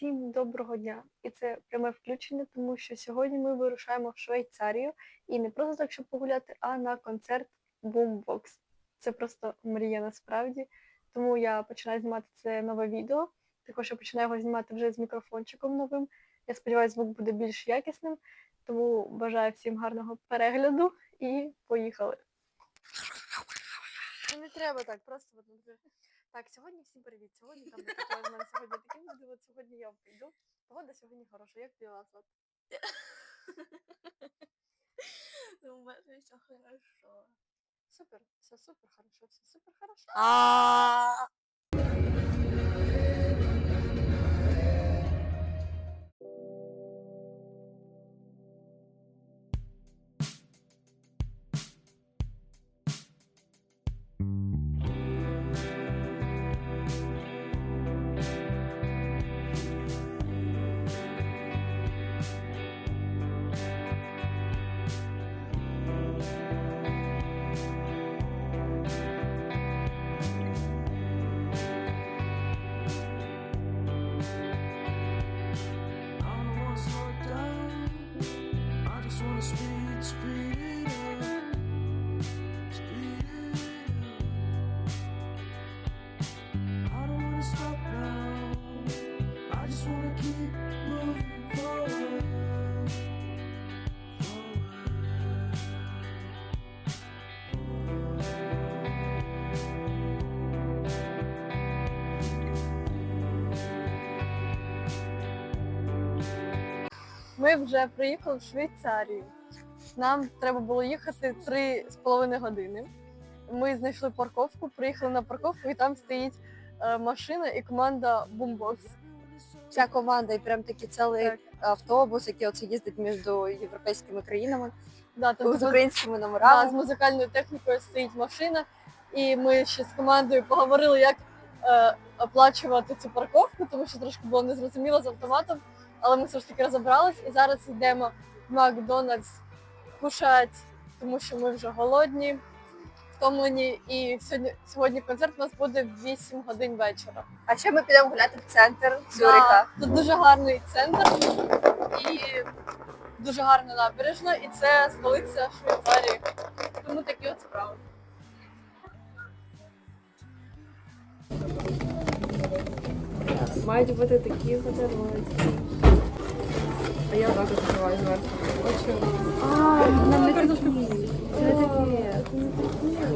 Всім доброго дня! І це пряме включення, тому що сьогодні ми вирушаємо в Швейцарію і не просто так, щоб погуляти, а на концерт Boombox. Це просто мрія насправді. Тому я починаю знімати це нове відео. Також я починаю його знімати вже з мікрофончиком новим. Я сподіваюся, звук буде більш якісним. Тому бажаю всім гарного перегляду і поїхали. Не треба так, просто от, так, сьогодні всім привіт. Сьогодні там не в мене сьогодні таке буде. От сьогодні я прийду. Погода сьогодні хороша. Як вас? Ну, у мене все хорошо. Супер, все супер хорошо, все супер хорошо. Ми вже приїхали в Швейцарію. Нам треба було їхати три з половиною години. Ми знайшли парковку, приїхали на парковку, і там стоїть е, машина і команда Boombox. Вся команда і прям такий цілий Так. автобус, який оце їздить між європейськими країнами Да, там з така- українськими Да, з музикальною технікою стоїть машина, і ми ще з командою поговорили, як е, оплачувати цю парковку, тому що трошки було незрозуміло з автоматом, але ми все ж таки розібрались і зараз йдемо в Макдональдс кушати, тому що ми вже голодні, втомлені, і сьогодні, сьогодні концерт у нас буде в 8 годин вечора. А ще ми підемо гуляти в центр Цюрика. Да, тут дуже гарний центр і дуже гарна набережна, і це столиця Швейцарії. Тому такі от справи. Мають бути такі подарунки. А я так відкриваю зверху. Очі. А, нам не такі. Не такі.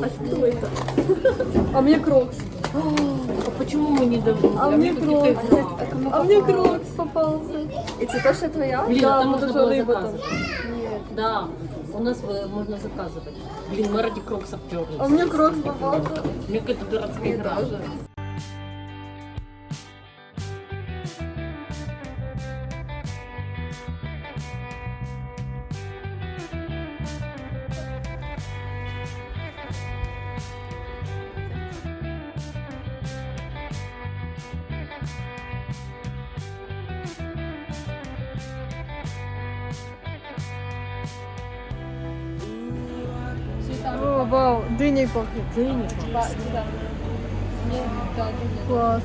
А що це? А мені крокс. А почему мы не добрали? А мне крокс. А мне крокс попался. І це точно твоя? Блин, да, там може, можно що было риба там. заказывать. Да, у нас э, можно заказывать. Блин, мы ради кроксов А перлись. мне крокс попался. Мне какая-то дурацкая Мне игра. дыни. Класс.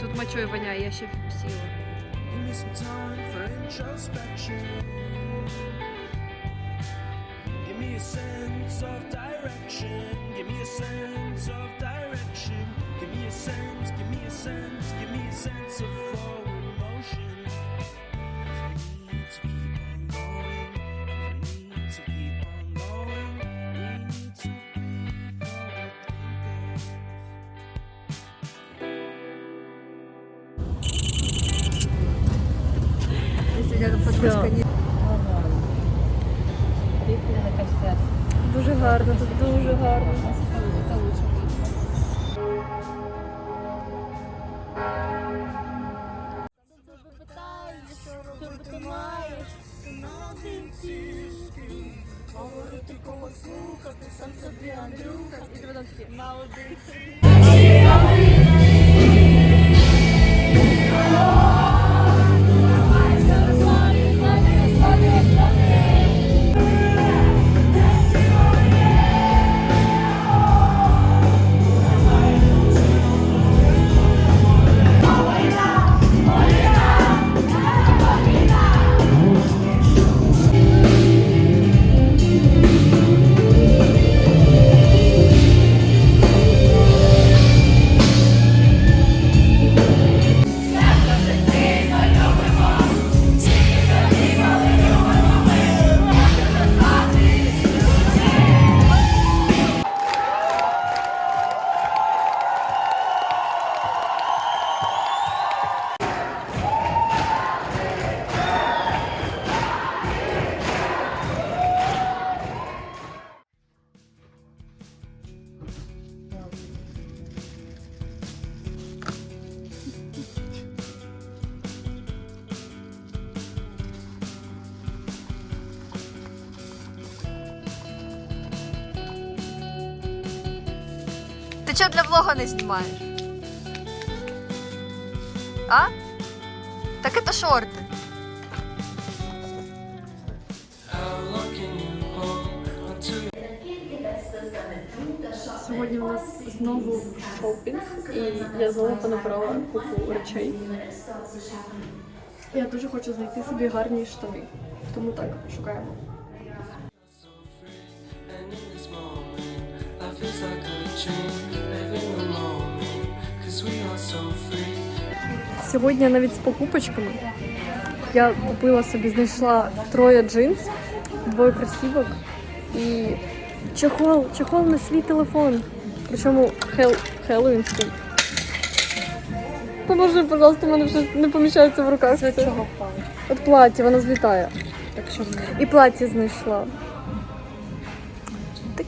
Тут мочой воняє, я сейчас сіла. a sense of direction. Give me a sense of direction. Give me a sense, give me a sense, give me a sense of forward motion. We need to keep on going. We need to keep on going. We need to be forward thinkers. Прикольно, І чого для влога не знімаєш? А? Так це шорти. Сьогодні у нас знову шопінг, і я знову понабрала купу речей. Я дуже хочу знайти собі гарні штани. Тому так, шукаємо. Is like a dream. Сьогодні навіть з покупочками я купила собі, знайшла троє джинс, двоє кросівок і чехол, чехол на свій телефон. Причому хел, хеллоуінський. Поможи, пожалуйста, у мене вже не поміщається в руках. Це чого От плаття, воно злітає. Так що І плаття знайшла.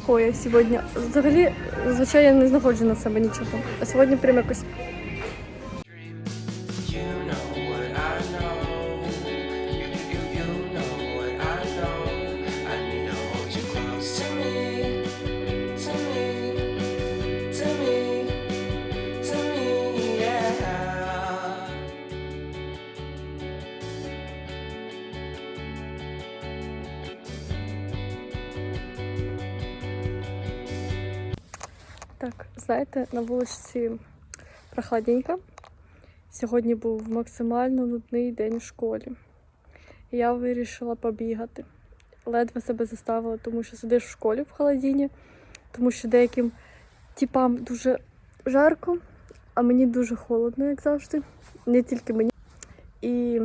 Такое сьогодні. Взагалі, звичайно, я не знаходжу на себе нічого. А сьогодні прям якось знаєте, на вулиці прохладненько. Сьогодні був максимально нудний день в школі. Я вирішила побігати. Ледве себе заставила, тому що сидиш в школі в холодіні, тому що деяким типам дуже жарко, а мені дуже холодно, як завжди. Не тільки мені. І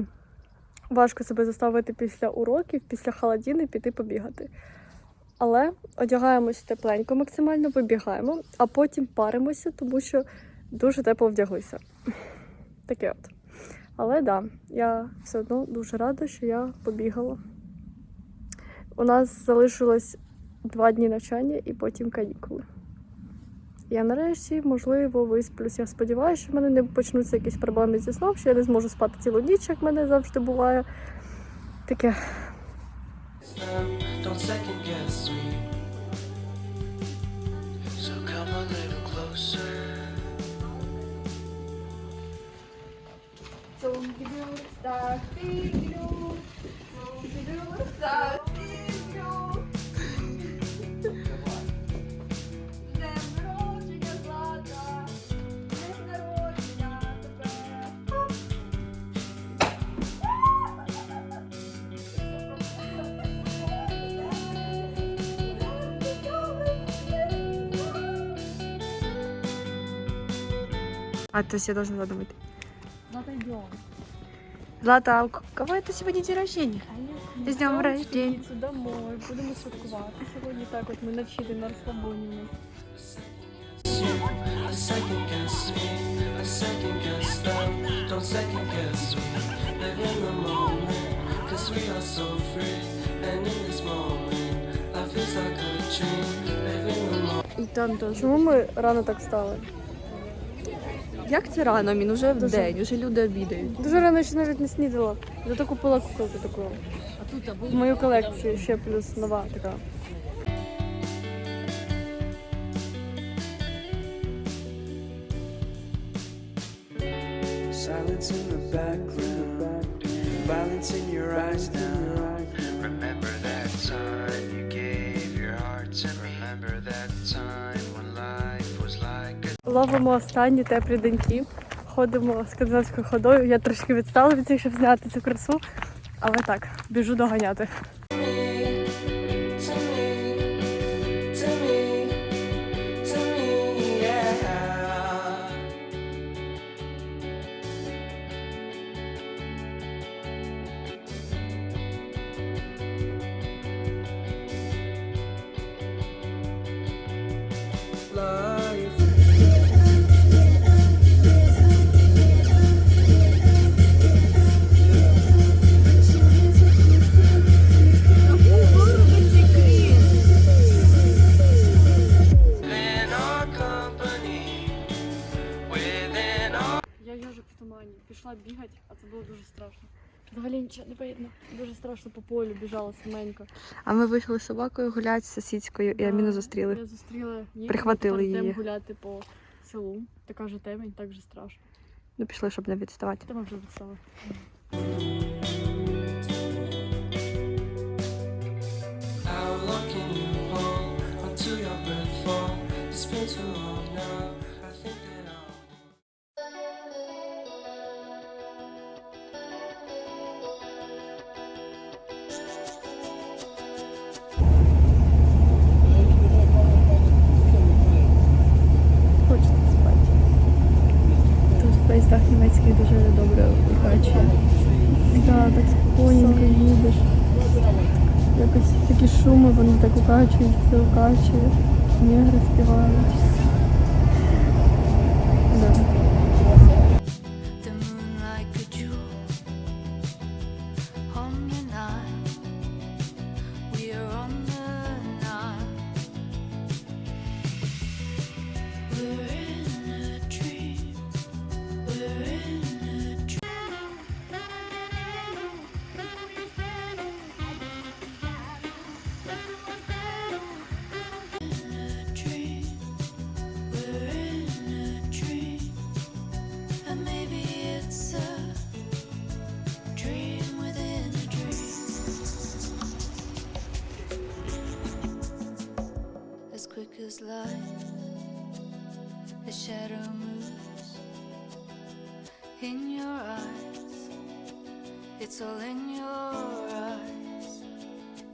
важко себе заставити після уроків, після холодіни піти побігати. Але одягаємось тепленько максимально, вибігаємо, а потім паримося, тому що дуже тепло вдяглися. Таке от. Але да, я все одно дуже рада, що я побігала. У нас залишилось два дні навчання і потім канікули. Я нарешті, можливо, висплюсь. Я сподіваюся, що в мене не почнуться якісь проблеми зі сном, що я не зможу спати цілу ніч, як в мене завжди буває. Таке. don't second guess me. So come a little closer. Zombie blue, star, blue, zombie blue, star, А то все должны задумать. Злата, йдемо. Злата, а у кого это сегодня день рождения? З днем рождения. Піцу домой, будемо святкувати. Сьогодні так от ми навчили на розслабоні. You, I second guess me. I second guess them. Don't second guess me. Live in the moment, cause we are so free. And in this moment, life is like a dream. Live in the moment. І там теж. Чому ми рано так стали? Як це рано? Він уже в Дуже. день, уже люди обідають. Дуже рано ще навіть не снідала. Зато купила куколку таку. А тут В мою колекцію ще плюс нова така. Ловимо останні теплі деньки. Ходимо скандинавською ходою. Я трошки відстала від цих, щоб зняти цю красу. Але так, біжу доганяти. Пішла бігати, а це було дуже страшно. Взагалі нічого не видно. Дуже страшно по полю біжала саменька. А ми вийшли з собакою гуляти з сусідською і Аміну зустріли. Я зустріла її. Прихватили її. йдемо гуляти по селу. Така же темень, так же страшно. Ну пішли, щоб не відставати. Та ми вже відстали. Поїздах дуже добре укачує. Так, так спокійненько їдеш. Якось такі шуми, вони так укачують, все укачує. Негри співають. Да.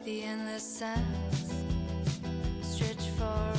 The endless sands stretch far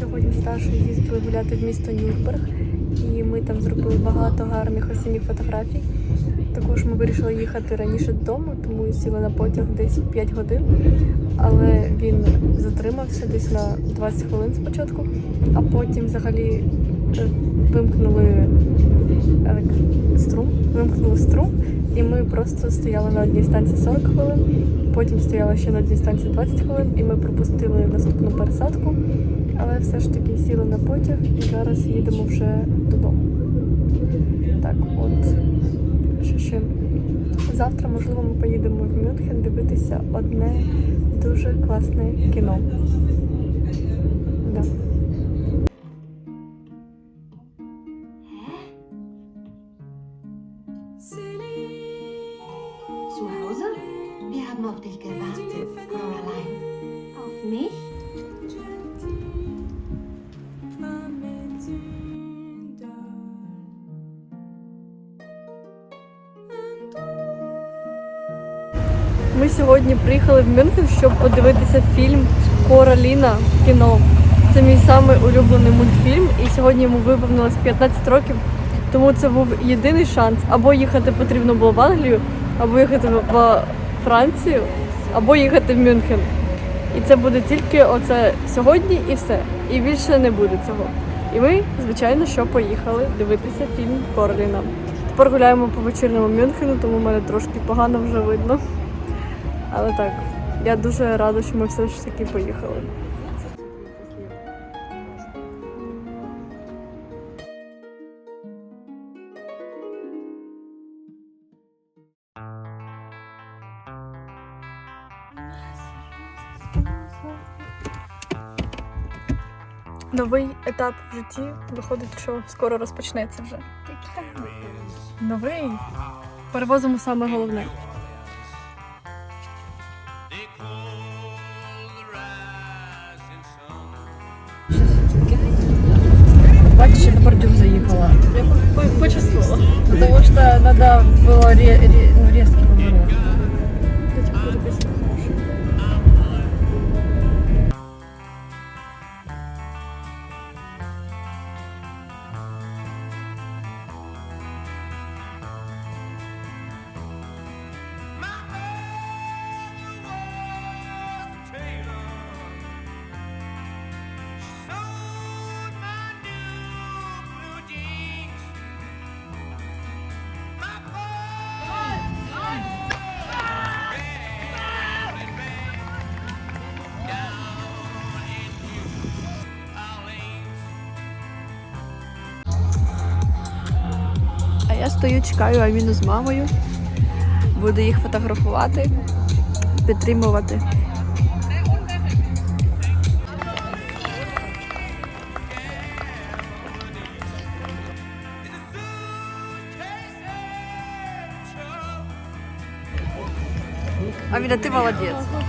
сьогодні з їздили гуляти в місто Нюрнберг, і ми там зробили багато гарних осінніх фотографій. Також ми вирішили їхати раніше додому, тому сіли на потяг десь 5 годин. Але він затримався десь на 20 хвилин спочатку, а потім взагалі е, вимкнули струм, вимкнули струм, і ми просто стояли на одній станції 40 хвилин, потім стояли ще на одній станції 20 хвилин, і ми пропустили наступну пересадку. Але все ж таки сіли на потяг і зараз їдемо вже додому. Так, от що ще. Завтра, можливо, ми поїдемо в Мюнхен дивитися одне дуже класне кіно. Приїхали в Мюнхен, щоб подивитися фільм Кораліна кіно. Це мій самий улюблений мультфільм, і сьогодні йому виповнилось 15 років. Тому це був єдиний шанс. Або їхати потрібно було в Англію, або їхати в- в Францію, або їхати в Мюнхен. І це буде тільки оце сьогодні і все. І більше не буде цього. І ми, звичайно, що поїхали дивитися фільм Кораліна. Тепер гуляємо по вечірньому Мюнхену, тому мене трошки погано вже видно. Але так, я дуже рада, що ми все ж таки поїхали. Новий етап в житті виходить, що скоро розпочнеться вже. Новий перевозимо саме головне. Я стою, чекаю Аміну з мамою. Буду їх фотографувати, підтримувати. Аміна, ти молодець.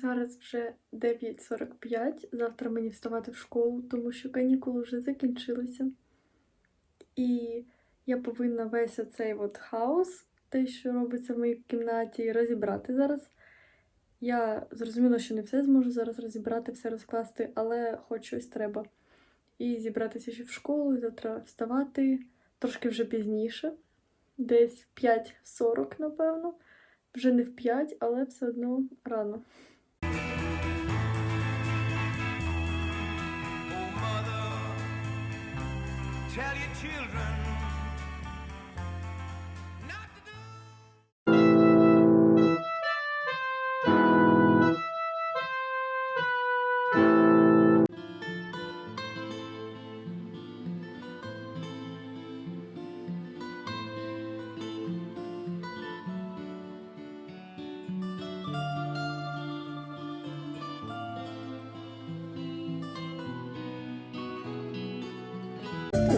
Зараз вже 9.45. Завтра мені вставати в школу, тому що канікули вже закінчилися. І я повинна весь оцей от хаос, те, що робиться в моїй кімнаті, розібрати зараз. Я зрозуміла, що не все зможу зараз розібрати, все розкласти, але хоч щось треба. І зібратися ще в школу, і завтра вставати трошки вже пізніше, десь в 5.40, напевно. Вже не в 5, але все одно рано.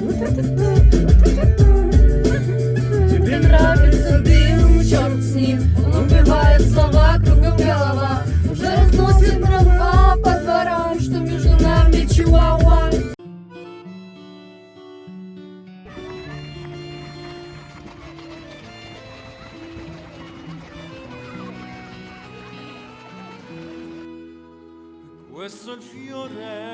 Тебе нравится дым, черт с ним Он убивает слова, кругом голова. Уже разносит дрова по дворам Что между нами чуауа. Questo è il fiore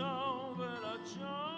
ciao, bella ciao.